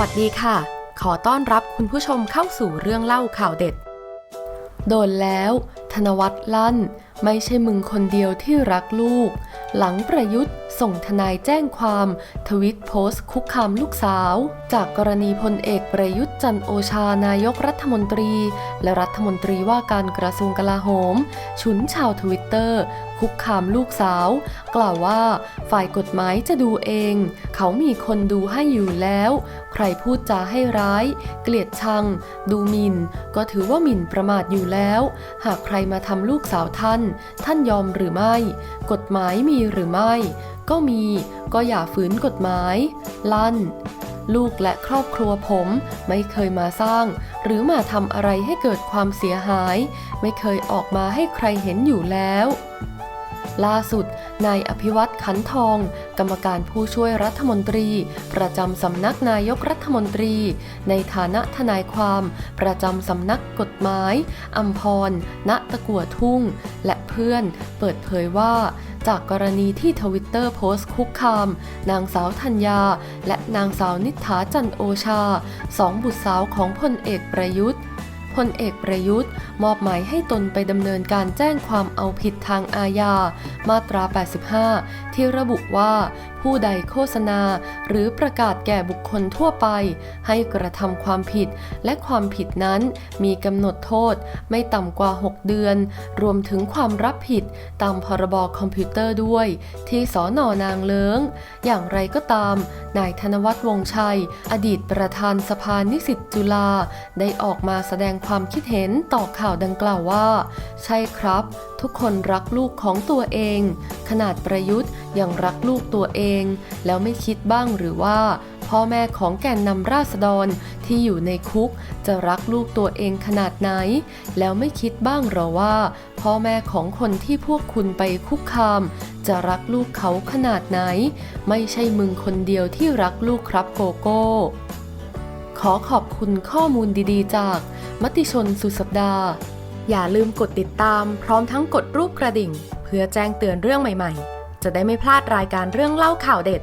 วัสดีค่ะ ขอต้อนรับคุณผู้ชมเข้าสู่เรื่องเล่าข่าวเด็ด โดนแล้ว ธนวัตรลั่น ไม่ใช่มึงคนเดียวที่รักลูก หลังประยุทธ์ ส่งทนายแจ้งความ ทวิตโพสต์ คุกคามลูกสาว จากกรณีพลเอกประยุทธ์จันโอชานายกรัฐมนตรี และรัฐมนตรีว่าการกระทรวงกลาโหมฉุนชาวทวิตเตอร์ คุกคามลูกสาว กล่าวว่า ฝ่ายกฎหมายจะดูเอง เขามีคนดูให้อยู่แล้ว ใครพูดจาให้ร้าย เกลียดชัง ดูหมิน่น ก็ถือว่าหมิ่นประมาทอยู่แล้ว หากใครมาทำลูกสาวท่าน ท่านยอมหรือไม่ กฎหมายมีหรือไม่ก็มีก็อย่าฝืนกฎหมาย ลั่น ลูกและครอบครัวผมไม่เคยมาสร้าง หรือมาทำอะไรให้เกิดความเสียหาย ไม่เคยออกมาให้ใครเห็นอยู่แล้ว ล่าสุด นายอภิวัตขันทอง กรรมการผู้ช่วยรัฐมนตรี ประจำสำนักนายกรัฐมนตรี ในฐานะทนายความ ประจำสำนักกฎหมายอัมพร ณ ตะกัวทุ่ง และเพื่อนเปิดเผยว่าจากกรณีที่ทวิตเตอร์โพสต์คุกคาม นางสาวธัญญา และนางสาวนิษฐาจันโอชา สองบุตรสาวของพลเอกประยุทธ์ พลเอกประยุทธ์ มอบหมายให้ตนไปดำเนินการแจ้งความเอาผิดทางอาญา มาตรา 85 ที่ระบุว่า ผู้ใดโฆษณาหรือประกาศแก่บุคคลทั่วไป ให้กระทำความผิด และความผิดนั้นมีกำหนดโทษไม่ต่ำกว่า 6 เดือน รวมถึงความรับผิดตามพรบคอมพิวเตอร์ด้วย ที่สอนอนางเลิง อย่างไรก็ตาม นายธนวัฒน์วงชัย อดีตประธานสภานิสิตจุฬาได้ออกมาแสดงความคิดเห็นต่อข่าวดังกล่าวว่า ใช่ครับ ทุกคนรักลูกของตัวเอง ขนาดประยุทธ์ยังรักลูกตัวเอง แล้วไม่คิดบ้างหรือว่า พ่อแม่ของแกนนำราษฎรที่อยู่ในคุกจะรักลูกตัวเองขนาดไหน แล้วไม่คิดบ้างหรอว่า พ่อแม่ของคนที่พวกคุณไปคุกคาม จะรักลูกเขาขนาดไหน ไม่ใช่มึงคนเดียวที่รักลูกครับโกโก้ ขอขอบคุณข้อมูลดีๆ จาก มติชนสุดสัปดาห์ อย่าลืมกดติดตามพร้อมทั้งกดรูปกระดิ่ง เพื่อแจ้งเตือนเรื่องใหม่ๆจะได้ไม่พลาดรายการเรื่องเล่าข่าวเด็ด